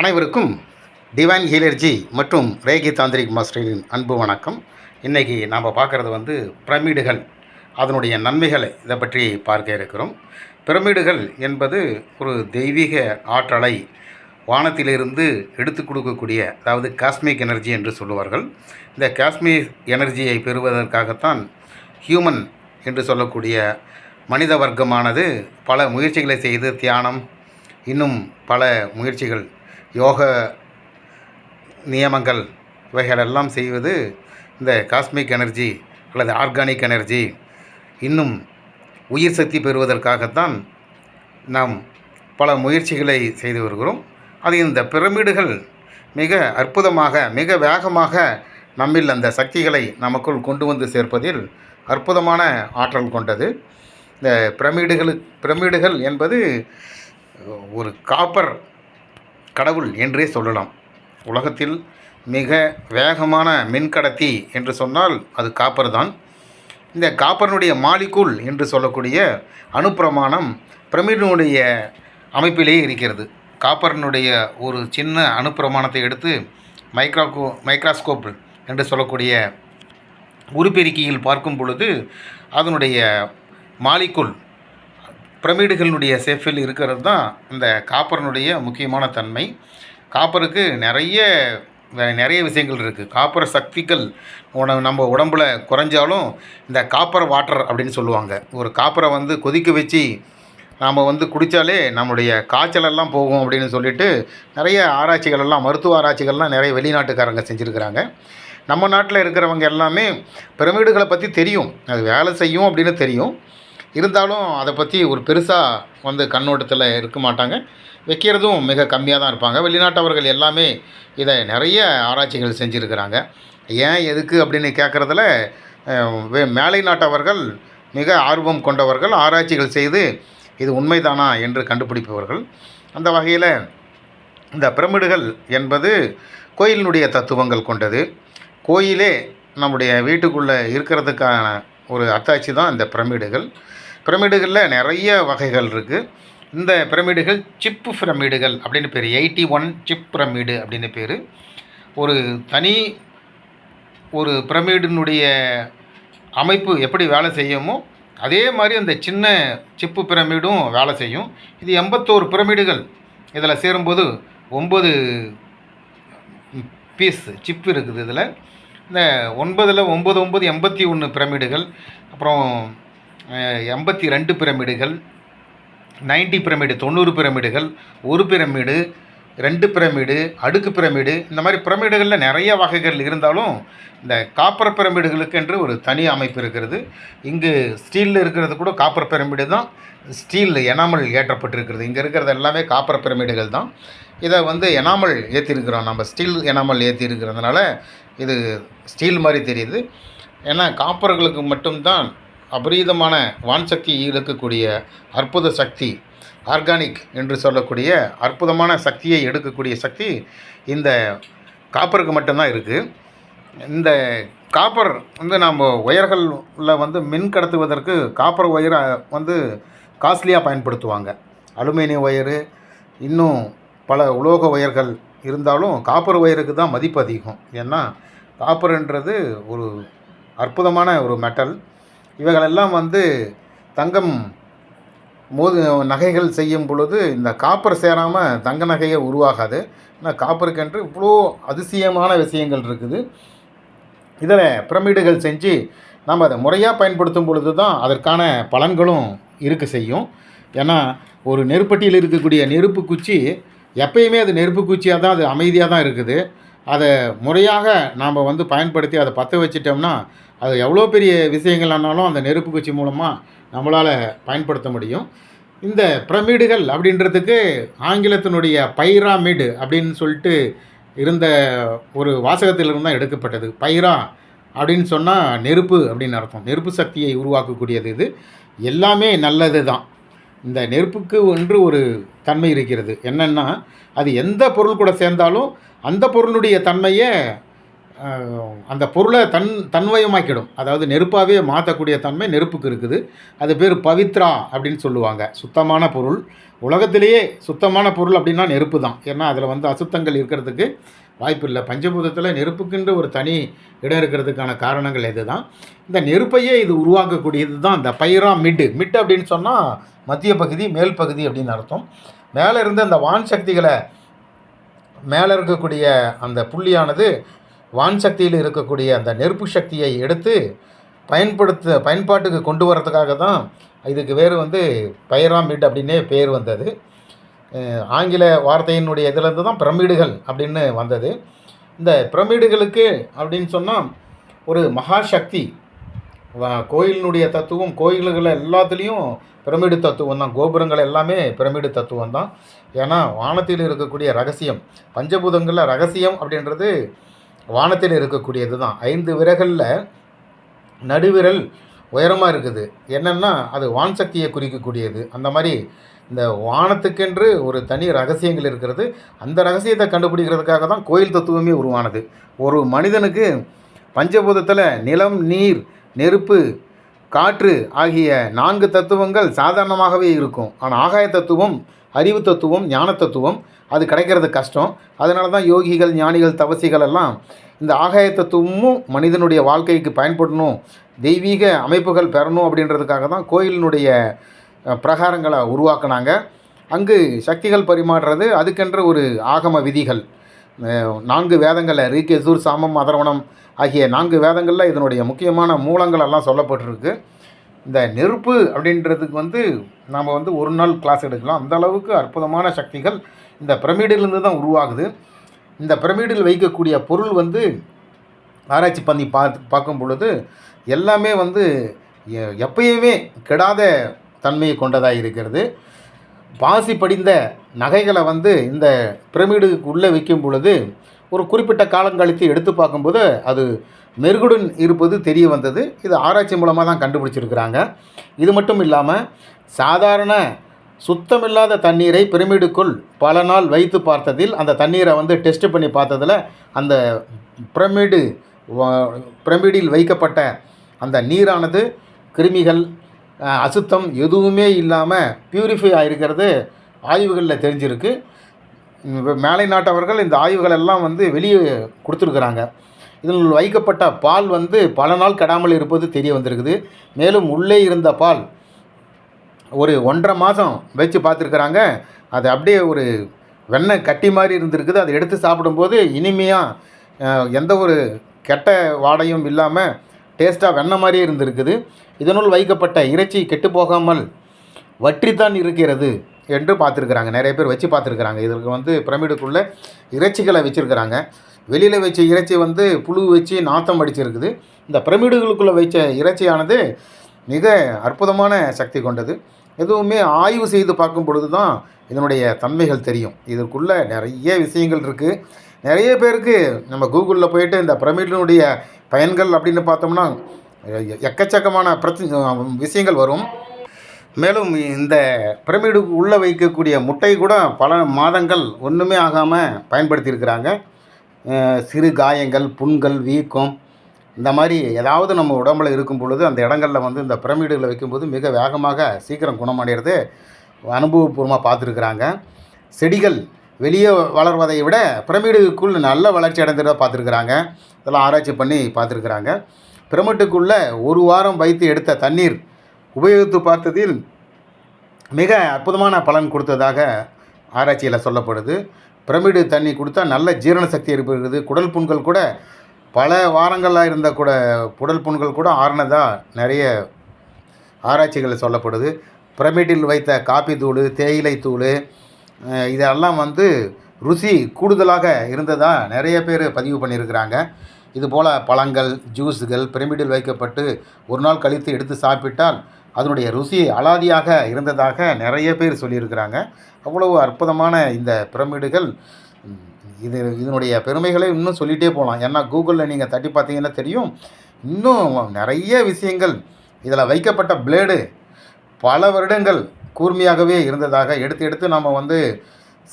அனைவருக்கும் டிவைன் ஹீலர்ஜி மற்றும் ரேகி தாந்திரிக் மாஸ்டரின் அன்பு வணக்கம். இன்றைக்கி நாம் பார்க்குறது வந்து பிரமிடுகள் அதனுடைய நன்மைகளை இதை பற்றி பார்க்க இருக்கிறோம். பிரமிடுகள் என்பது ஒரு தெய்வீக ஆற்றலை வானத்திலிருந்து எடுத்து கொடுக்கக்கூடிய அதாவது காஸ்மிக் எனர்ஜி என்று சொல்லுவார்கள். இந்த காஸ்மிக் எனர்ஜியை பெறுவதற்காகத்தான் ஹியூமன் என்று சொல்லக்கூடிய மனித வர்க்கமானது பல முயற்சிகளை செய்து தியானம் இன்னும் பல முயற்சிகள் யோக நியமங்கள் இவைகளெல்லாம் செய்வது இந்த காஸ்மிக் எனர்ஜி அல்லது ஆர்கானிக் எனர்ஜி இன்னும் உயிர் சக்தி பெறுவதற்காகத்தான் நாம் பல முயற்சிகளை செய்து வருகிறோம். அது இந்த பிரமிடுகள் மிக அற்புதமாக மிக வேகமாக நம்மில் அந்த சக்திகளை நமக்குள் கொண்டு வந்து சேர்ப்பதில் அற்புதமான ஆற்றல் கொண்டது. இந்த பிரமிடுகளு பிரமிடுகள் என்பது ஒரு காப்பர் கடவுள் என்றே சொல்லலாம். உலகத்தில் மிக வேகமான மின்கடத்தி என்று சொன்னால் அது காப்பர் தான் இந்த காப்பரனுடைய மாலிக்குள் என்று சொல்லக்கூடிய அணுப்பிரமாணம் பிரமிடனுடைய அமைப்பிலேயே இருக்கிறது. காப்பரனுடைய ஒரு சின்ன அணுப்பிரமாணத்தை எடுத்து மைக்ரோகோ மைக்ராஸ்கோப் என்று சொல்லக்கூடிய உருப்பெருக்கியில் பார்க்கும் பொழுது அதனுடைய மாலிக்குள் பிரமிடுகளுடைய சேஃபில் இருக்கிறது தான் இந்த காப்பரனுடைய முக்கியமான தன்மை. காப்பருக்கு நிறைய நிறைய விஷயங்கள் இருக்குது காப்பர் சக்திகள் உண நம்ம உடம்புல குறைஞ்சாலும் இந்த காப்பர் வாட்டர் அப்படின்னு சொல்லுவாங்க. ஒரு காப்பரை வந்து கொதிக்க வச்சு நாம் வந்து குடித்தாலே நம்முடைய காய்ச்சலெல்லாம் போகும் அப்படின்னு சொல்லிட்டு நிறைய ஆராய்ச்சிகள் எல்லாம் மருத்துவ ஆராய்ச்சிகள்லாம் நிறைய வெளிநாட்டுக்காரங்க செஞ்சுருக்கிறாங்க. நம்ம நாட்டில் இருக்கிறவங்க எல்லாமே பிரமிடுகளை பற்றி தெரியும். அது வேலை செய்யும் அப்படின்னு தெரியும். இருந்தாலும் அதை பற்றி ஒரு பெருசாக வந்து கண்ணோட்டத்தில் இருக்க மாட்டாங்க. வைக்கிறதும் மிக கம்மியாக தான் இருப்பாங்க. வெளிநாட்டவர்கள் எல்லாமே இதை நிறைய ஆராய்ச்சிகள் செஞ்சுருக்கிறாங்க. ஏன் எதுக்கு அப்படின்னு கேட்குறதுல மேலை நாட்டவர்கள் மிக ஆர்வம் கொண்டவர்கள் ஆராய்ச்சிகள் செய்து இது உண்மைதானா என்று கண்டுபிடிப்பவர்கள். அந்த வகையில் இந்த பிரமிடுகள் என்பது கோயிலினுடைய தத்துவங்கள் கொண்டது. கோயிலே நம்முடைய வீட்டுக்குள்ளே இருக்கிறதுக்கான ஒரு அத்தாட்சி தான் இந்த பிரமிடுகள். பிரமிடுகளில் நிறைய வகைகள் இருக்குது இந்த பிரமிடுகள் சிப்பு பிரமிடுகள் அப்படின்னு பேர். எயிட்டி ஒன் சிப் பிரமிடு அப்படின்னு பேர். ஒரு தனி ஒரு பிரமிடினுடைய அமைப்பு எப்படி வேலை செய்யுமோ அதே மாதிரி அந்த சின்ன சிப்பு பிரமிடும் வேலை செய்யும். இது எண்பத்தோரு பிரமிடுகள். இதில் சேரும்போது ஒம்பது பீஸ் சிப் இருக்குது இதில். இந்த ஒன்பதில் ஒம்பது ஒம்பது எண்பத்தி ஒன்று பிரமிடுகள். அப்புறம் எண்பத்தி ரெண்டு பிரமிடுகள் நைன்டி பிரமிடு தொண்ணூறு பிரமிடுகள் ஒரு பிரமிடு ரெண்டு பிரமிடு அடுக்கு பிரமிடு இந்த மாதிரி பிரமிடுகளில் நிறைய வகைகள் இருந்தாலும் இந்த காப்பர் பிரமிடுகளுக்கு என்று ஒரு தனி அமைப்பு இருக்கிறது. இங்கு ஸ்டீலில் இருக்கிறது கூட காப்பர் பிரமிடு தான். ஸ்டீல் எனாமல் ஏற்றப்பட்டிருக்கிறது. இங்கே இருக்கிறது எல்லாமே காப்பர் பிரமிடுகள் தான். இதை வந்து எனாமல் ஏற்றிருக்கிறோம் நம்ம ஸ்டீல் எனாமல் ஏற்றிருக்கிறதுனால இது ஸ்டீல் மாதிரி தெரியுது. ஏன்னா காப்பர்களுக்கு மட்டும்தான் அபரீதமான வான்சக்தி இழுக்கக்கூடிய அற்புத சக்தி ஆர்கானிக் என்று சொல்லக்கூடிய அற்புதமான சக்தியை எடுக்கக்கூடிய சக்தி இந்த காப்பருக்கு மட்டும்தான் இருக்குது இந்த காப்பர் வந்து நாம் ஒயர்களில் வந்து மின் கடத்துவதற்கு காப்பர் ஒயரை வந்து காஸ்ட்லியாக பயன்படுத்துவாங்க. அலுமினிய ஒயரு இன்னும் பல உலோக ஒயர்கள் இருந்தாலும் காப்பர் ஒயருக்கு தான் மதிப்பு அதிகம். ஏன்னா காப்பர்ன்றது ஒரு அற்புதமான ஒரு மெட்டல். இவைகளெல்லாம் வந்து தங்கம் மோது நகைகள் செய்யும் பொழுது இந்த காப்பர் சேராமல் தங்க நகையே உருவாகாது. ஏன்னா காப்பருக்கென்று இவ்வளோ அதிசயமான விஷயங்கள் இருக்குது. இதில் பிரமிடுகள் செஞ்சு நம்ம அதை முறையாக பயன்படுத்தும் பொழுது தான் அதற்கான பலன்களும் இருக்க செய்யும். ஏன்னா ஒரு நெருப்பட்டியில் இருக்கக்கூடிய நெருப்பு குச்சி எப்பயுமே அது நெருப்பு குச்சியாக தான் அது அமைதியாக தான் இருக்குது. அதை முறையாக நாம் வந்து பயன்படுத்தி அதை பற்ற வச்சிட்டோம்னா அது எவ்வளோ பெரிய விஷயங்கள் ஆனாலும் அந்த நெருப்பு குச்சி மூலமாக நம்மளால் பயன்படுத்த முடியும். இந்த பிரமிடுகள் அப்படின்றதுக்கு ஆங்கிலத்தினுடைய பைராமிடு அப்படின்னு சொல்லிட்டு இருந்த ஒரு வாசகத்திலிருந்து தான் எடுக்கப்பட்டது. பைரா அப்படின்னு சொன்னால் நெருப்பு அப்படின்னு அர்த்தம். நெருப்பு சக்தியை உருவாக்கக்கூடியது இது. எல்லாமே நல்லது தான். இந்த நெருப்புக்கு ஒன்று ஒரு தன்மை இருக்கிறது. என்னென்னா அது எந்த பொருள் கூட சேர்ந்தாலும் அந்த பொருளுடைய தன்மையை அந்த பொருளை தன் தன்வயமாக்கிடும். அதாவது நெருப்பாகவே மாற்றக்கூடிய தன்மை நெருப்புக்கு இருக்குது. அது பேர் பவித்ரா அப்படின்னு சொல்லுவாங்க. சுத்தமான பொருள். உலகத்திலேயே சுத்தமான பொருள் அப்படின்னா நெருப்பு தான். ஏன்னா அதில் வந்து அசுத்தங்கள் இருக்கிறதுக்கு வாய்ப்பு இல்லை. பஞ்சபூதத்தில் நெருப்புக்குன்ற ஒரு தனி இடம் இருக்கிறதுக்கான காரணங்கள் இது தான் இந்த நெருப்பையே இது உருவாக்கக்கூடியது தான் இந்த பைரா மிட்டு மிட் அப்படின்னு சொன்னால் மத்திய பகுதி மேல் பகுதி அப்படின்னு அர்த்தம். மேலே இருந்து அந்த வான் சக்திகளை மேலே இருக்கக்கூடிய அந்த புள்ளியானது வான் சக்தியில் இருக்கக்கூடிய அந்த நெருப்பு சக்தியை எடுத்து பயன்படுத்த பயன்பாட்டுக்கு கொண்டு வரதுக்காக தான் இதுக்கு வேறு வந்து பைராமிட் அப்படின்னே பேர் வந்தது. ஆங்கில வார்த்தையினுடைய இதிலேருந்து தான் பிரமிடுகள் அப்படின்னு வந்தது. இந்த பிரமிடுகளுக்கு அப்படின்னு சொன்னால் ஒரு மகாசக்தி வ- கோயிலினுடைய தத்துவம் கோயில்கள் எல்லாத்துலேயும் பிரமிடு தத்துவம் தான். கோபுரங்கள் எல்லாமே பிரமிடு தத்துவம் தான். ஏன்னா வானத்தில் இருக்கக்கூடிய ரகசியம் பஞ்சபூதங்களில் ரகசியம் அப்படின்றது வானத்தில் இருக்கக்கூடியது தான். ஐந்து விரகளில் நடுவிரல் உயரமாக இருக்குது. என்னென்னா அது வான் சக்தியை குறிக்கக்கூடியது. அந்த மாதிரி இந்த வானத்துக்கென்று ஒரு தனி ரகசியங்கள் இருக்கிறது. அந்த ரகசியத்தை கண்டுபிடிக்கிறதுக்காக தான் கோயில் தத்துவமே உருவானது. ஒரு மனிதனுக்கு பஞ்சபூதத்தில் நிலம் நீர் நெருப்பு காற்று ஆகிய நான்கு தத்துவங்கள் சாதாரணமாகவே இருக்கும். ஆனால் ஆகாய தத்துவம் அறிவு தத்துவம் ஞான தத்துவம் அது கிடைக்கிறது கஷ்டம். அதனால தான் யோகிகள் ஞானிகள் தவசிகள் எல்லாம் இந்த ஆகாய தத்துவமும் மனிதனுடைய வாழ்க்கைக்கு பயன்படணும். தெய்வீக அமைப்புகள் பெறணும் அப்படின்றதுக்காக தான் கோயிலினுடைய பிரகாரங்களை உருவாக்குனாங்க. அங்கு சக்திகள் பரிமாறுறது அதுக்கென்ற ஒரு ஆகம விதிகள். நான்கு வேதங்களில் ரீகேசூர் சாமம் அதரவணம் ஆகிய நான்கு வேதங்களில் இதனுடைய முக்கியமான மூலங்கள் எல்லாம் சொல்லப்பட்டிருக்கு. இந்த நெருப்பு அப்படின்றதுக்கு வந்து நாம் வந்து ஒரு நாள் கிளாஸ் எடுக்கலாம். அந்த அளவுக்கு அற்புதமான சக்திகள் இந்த பிரமிடிலிருந்து தான் உருவாகுது. இந்த பிரமிடில் வைக்கக்கூடிய பொருள் வந்து ஆராய்ச்சி பண்ணி பார்த்து பார்க்கும் பொழுது எல்லாமே வந்து எ- எப்பயுமே கெடாத தன்மையை கொண்டதாக இருக்கிறது. பாசி படிந்த நகைகளை வந்து இந்த பிரமிடுக்கு உள்ளே வைக்கும் பொழுது ஒரு குறிப்பிட்ட காலம் கழித்து எடுத்து பார்க்கும்போது அது மெருகுடன் இருப்பது தெரிய வந்தது. இது ஆராய்ச்சி மூலமாக தான் கண்டுபிடிச்சிருக்கிறாங்க. இது மட்டும் இல்லாமல் சாதாரண சுத்தமில்லாத தண்ணீரை பிரமிடுக்குள் பல நாள் வைத்து பார்த்ததில் அந்த தண்ணீரை வந்து டெஸ்ட் பண்ணி பார்த்ததில் அந்த பிரமிடு பிரமிடில் வைக்கப்பட்ட அந்த நீரானது கிருமிகள் அசுத்தம் எதுவுமே இல்லாமல் பியூரிஃபை ஆகிருக்கிறது ஆய்வுகளில் தெரிஞ்சிருக்கு. மேலை நாட்டவர்கள் இந்த ஆய்வுகள் எல்லாம் வந்து வெளியே கொடுத்துருக்குறாங்க. இதில் வைக்கப்பட்ட பால் வந்து பல நாள் கெடாமல் இருப்பது தெரிய வந்திருக்குது. மேலும் உள்ளே இருந்த பால் ஒரு ஒன்றரை மாதம் வச்சு பார்த்துருக்குறாங்க. அது அப்படியே ஒரு வெண்ணெய் கட்டி மாதிரி இருந்திருக்குது. அதை எடுத்து சாப்பிடும்போது இனிமையாக எந்த ஒரு கெட்ட வாடையும் இல்லாமல் டேஸ்ட்டாக வெண்ணெய் மாதிரியே இருந்திருக்குது. இதனுள் வைக்கப்பட்ட இறைச்சி கெட்டு போகாமல் வற்றித்தான் இருக்கிறது என்று பார்த்துருக்குறாங்க. நிறைய பேர் வச்சு பார்த்துருக்குறாங்க. இதற்கு வந்து பிரமிடுக்குள்ளே இறைச்சிகளை வச்சுருக்கிறாங்க. வெளியில் வச்ச இறைச்சி வந்து புழு வச்சு நாத்தம் அடிச்சிருக்குது. இந்த பிரமிடுகளுக்குள்ளே வைச்ச இறைச்சியானது மிக அற்புதமான சக்தி கொண்டது. எதுவுமே ஆய்வு செய்து பார்க்கும் பொழுது தான் இதனுடைய தன்மைகள் தெரியும். இதற்குள்ளே நிறைய விஷயங்கள் இருக்குது நிறைய பேருக்கு நம்ம கூகுளில் போயிட்டு இந்த பிரமிடினுடைய பயன்கள் அப்படின்னு பார்த்தோம்னா எக்கச்சக்கமான பிரச்சனை விஷயங்கள் வரும். மேலும் இந்த பிரமிடு உள்ளே வைக்கக்கூடிய முட்டை கூட பல மாதங்கள் ஒன்றுமே ஆகாமல் பயன்படுத்தியிருக்கிறாங்க. சிறு காயங்கள் புண்கள் வீக்கம் இந்த மாதிரி ஏதாவது நம்ம உடம்புல இருக்கும் பொழுது அந்த இடங்களில் வந்து இந்த பிரமிடுகளை வைக்கும்போது மிக வேகமாக சீக்கிரம் குணமடைகிறது அனுபவபூர்வமாக பார்த்துருக்குறாங்க. செடிகள் வெளியே வளர்வதை விட பிரமிடுக்குள் நல்ல வளர்ச்சி அடைந்ததாக பார்த்துருக்குறாங்க. இதெல்லாம் ஆராய்ச்சி பண்ணி பார்த்துருக்குறாங்க. பிரமிட்டுக்குள்ளே ஒரு வாரம் வைத்து எடுத்த தண்ணீர் உபயோகித்து பார்த்ததில் மிக அற்புதமான பலன் கொடுத்ததாக ஆராய்ச்சியில் சொல்லப்படுது. பிரமிடு தண்ணி கொடுத்தா நல்ல ஜீரண சக்தி ஏற்படுகிறது. குடல் புண்கள் கூட பல வாரங்களாக இருந்த கூட குடல் புண்கள் கூட ஆறுனதாக நிறைய ஆராய்ச்சிகள் சொல்லப்படுது. பிரமிடில் வைத்த காப்பி தூள் தேயிலை தூள் இதெல்லாம் வந்து ருசி கூடுதலாக இருந்ததாக நிறைய பேர் பதிவு பண்ணியிருக்கிறாங்க. இதுபோல் பழங்கள் ஜூஸுகள் பிரமிடில் வைக்கப்பட்டு ஒரு நாள் கழித்து எடுத்து சாப்பிட்டால் அதனுடைய ருசி அலாதியாக இருந்ததாக நிறைய பேர் சொல்லியிருக்கிறாங்க. அவ்வளவு அற்புதமான இந்த பிரமிடுகள் இது இதனுடைய பெருமைகளை இன்னும் சொல்லிகிட்டே போகலாம். ஏன்னா கூகுளில் நீங்கள் தட்டி பார்த்தீங்கன்னா தெரியும் இன்னும் நிறைய விஷயங்கள் இதில் வைக்கப்பட்ட பிளேடு பல வருடங்கள் கூர்மையாகவே இருந்ததாக எடுத்து எடுத்து நம்ம வந்து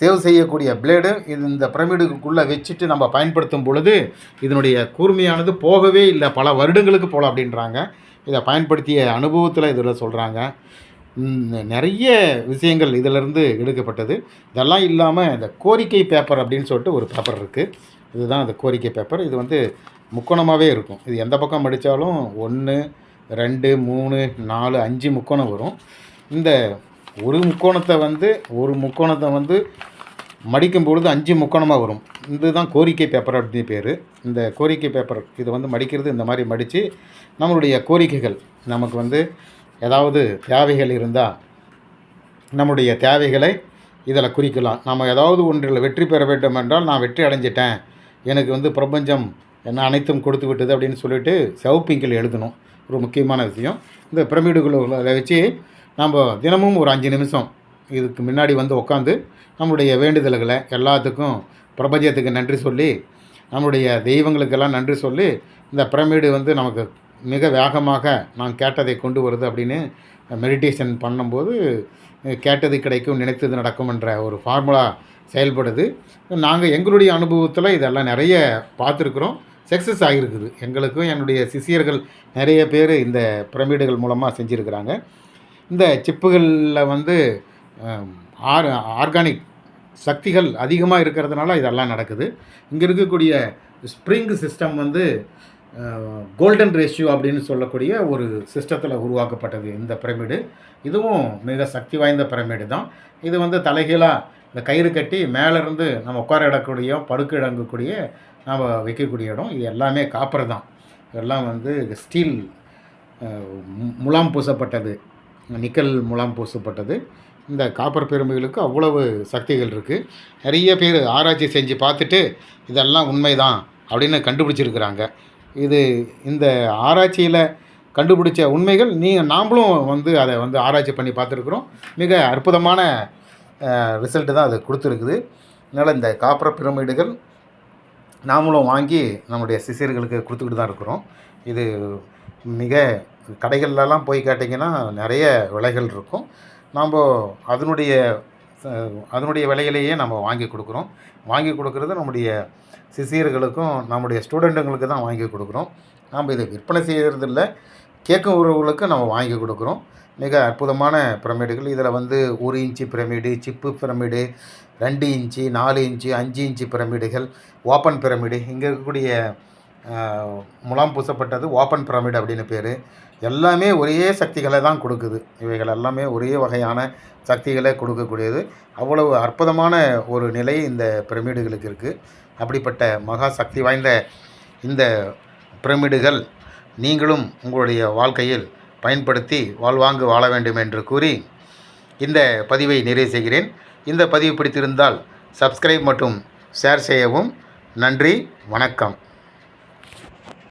சேவ் செய்யக்கூடிய பிளேடு இது இந்த பிரமிடுக்குள்ளே வச்சுட்டு நம்ம பயன்படுத்தும் பொழுது இதனுடைய கூர்மையானது போகவே இல்லை. பல வருடங்களுக்கு போகலாம் அப்படின்றாங்க. இதை பயன்படுத்திய அனுபவத்தில் இதில் சொல்கிறாங்க நிறைய விஷயங்கள் இதிலிருந்து எடுக்கப்பட்டது. இதெல்லாம் இல்லாமல் இந்த கோரிக்கை பேப்பர் அப்படின்னு சொல்லிட்டு ஒரு பேப்பர் இருக்குது இதுதான் அந்த கோரிக்கை பேப்பர். இது வந்து முக்கோணமாகவே இருக்கும். இது எந்த பக்கம் மடித்தாலும் ஒன்று ரெண்டு மூணு நாலு அஞ்சு முக்கோணம் வரும். இந்த ஒரு முக்கோணத்தை வந்து ஒரு முக்கோணத்தை வந்து மடிக்கும் பொழுது அஞ்சு முக்கோணமாக வரும். இதுதான் கோரிக்கை பேப்பர் அப்படின்னு பேர். இந்த கோரிக்கை பேப்பர் இது வந்து மடிக்கிறது இந்த மாதிரி மடித்து நம்மளுடைய கோரிக்கைகள். நமக்கு வந்து ஏதாவது தேவைகள் இருந்தால் நம்முடைய தேவைகளை இதில் குறிக்கலாம். நம்ம ஏதாவது ஒன்றில் வெற்றி பெற வேண்டும் என்றால் நான் வெற்றி அடைஞ்சிட்டேன் எனக்கு வந்து பிரபஞ்சம் என்ன அனைத்தும் கொடுத்து விட்டது அப்படின்னு சொல்லிட்டு சிவப்பிங்கில் எழுதணும். ஒரு முக்கியமான விஷயம். இந்த பிரமிடுகளை வச்சு நம்ம தினமும் ஒரு அஞ்சு நிமிஷம் இதுக்கு முன்னாடி வந்து உட்காந்து நம்முடைய வேண்டுதல்களை எல்லாத்துக்கும் பிரபஞ்சத்துக்கு நன்றி சொல்லி நம்முடைய தெய்வங்களுக்கெல்லாம் நன்றி சொல்லி இந்த பிரமிடு வந்து நமக்கு மிக வேகமாக நான் கேட்டதை கொண்டு வருது அப்படின்னு மெடிடேஷன் பண்ணும்போது கேட்டது கிடைக்கும் நினைத்தது நடக்கும் என்ற ஒரு ஃபார்முலா செயல்படுது. நாங்கள் எங்களுடைய அனுபவத்தில் இதெல்லாம் நிறைய பார்த்துருக்குறோம். சக்ஸஸ் ஆகியிருக்குது எங்களுக்கும் என்னுடைய சிஷியர்கள் நிறைய பேர் இந்த பிரமிடுகள் மூலமாக செஞ்சுருக்கிறாங்க. இந்த சிப்புகளில் வந்து ஆர் ஆர்கானிக் சக்திகள் அதிகமாக இருக்கிறதுனால இதெல்லாம் நடக்குது. இங்கே இருக்கக்கூடிய ஸ்ப்ரிங் சிஸ்டம் வந்து கோல்டன் ரேஷியோ அப்படின்னு சொல்லக்கூடிய ஒரு சிஸ்டத்தில் உருவாக்கப்பட்டது இந்த பிரமிடு. இதுவும் மிக சக்தி வாய்ந்த பிரமிடு தான். இது வந்து தலைகீழாக இந்த கயிறு கட்டி மேலேருந்து நம்ம உட்கார இடக்கூடிய படுக்க இடங்கக்கூடிய நாம் வைக்கக்கூடிய இடம். இது எல்லாமே காப்பர் தான். இதெல்லாம் வந்து ஸ்டீல் முலாம் பூசப்பட்டது. நிக்கல் முலாம் பூசப்பட்டது. இந்த காப்பர் பெருமைகளுக்கு அவ்வளவு சக்திகள் இருக்குது நிறைய பேர் ஆராய்ச்சி செஞ்சு பார்த்துட்டு இதெல்லாம் உண்மைதான் அப்படின்னு கண்டுபிடிச்சிருக்கிறாங்க. இது இந்த ஆராய்ச்சியில் கண்டுபிடிச்ச உண்மைகள் நீங்கள் நாமளும் வந்து அதை வந்து ஆராய்ச்சி பண்ணி பார்த்துருக்குறோம். மிக அற்புதமான ரிசல்ட்டு தான் அது கொடுத்துருக்குது. அதனால் இந்த காப்பர் பிரமிடுகள் நாமளும் வாங்கி நம்முடைய சிசியர்களுக்கு கொடுத்துக்கிட்டு தான் இருக்கிறோம். இது மிக கடைகள்லலாம் போய் கேட்டிங்கன்னா நிறைய விலைகள் இருக்கும். நாம் அதனுடைய அதனுடைய விலையிலேயே நம்ம வாங்கி கொடுக்குறோம். வாங்கி கொடுக்குறது நம்முடைய சிசியர்களுக்கும் நம்முடைய ஸ்டூடெண்ட்டுங்களுக்கு தான் வாங்கி கொடுக்குறோம். நாம் இதை விற்பனை செய்கிறதில்ல கேட்கும் உறவுகளுக்கு நம்ம வாங்கி கொடுக்குறோம். மிக அற்புதமான பிரமிடுகள். இதில் வந்து ஒரு இன்ச்சு பிரமிடு சிப்பு பிரமிடு ரெண்டு இன்ச்சு நாலு இன்ச்சு அஞ்சு இன்ச்சு பிரமிடுகள் ஓப்பன் பிரமிடு. இங்கே இருக்கக்கூடிய முலாம் பூசப்பட்டது ஓப்பன் பிரமிடு அப்படின்னு பேர். எல்லாமே ஒரே சக்திகளை தான் கொடுக்குது. இவைகள் எல்லாமே ஒரே வகையான சக்திகளை கொடுக்கக்கூடியது. அவ்வளவு அற்புதமான ஒரு நிலை இந்த பிரமிடுகளுக்கு இருக்குது அப்படிப்பட்ட மகா சக்தி வாய்ந்த இந்த பிரமிடுகள் நீங்களும் உங்களுடைய வாழ்க்கையில் பயன்படுத்தி வாழ்வாங்கு வாழ வேண்டும் என்று கூறி இந்த பதிவை நிறைவு செய்கிறேன். இந்த பதிவு பிடித்திருந்தால் சப்ஸ்கிரைப் மற்றும் ஷேர் செய்யவும் நன்றி. வணக்கம்.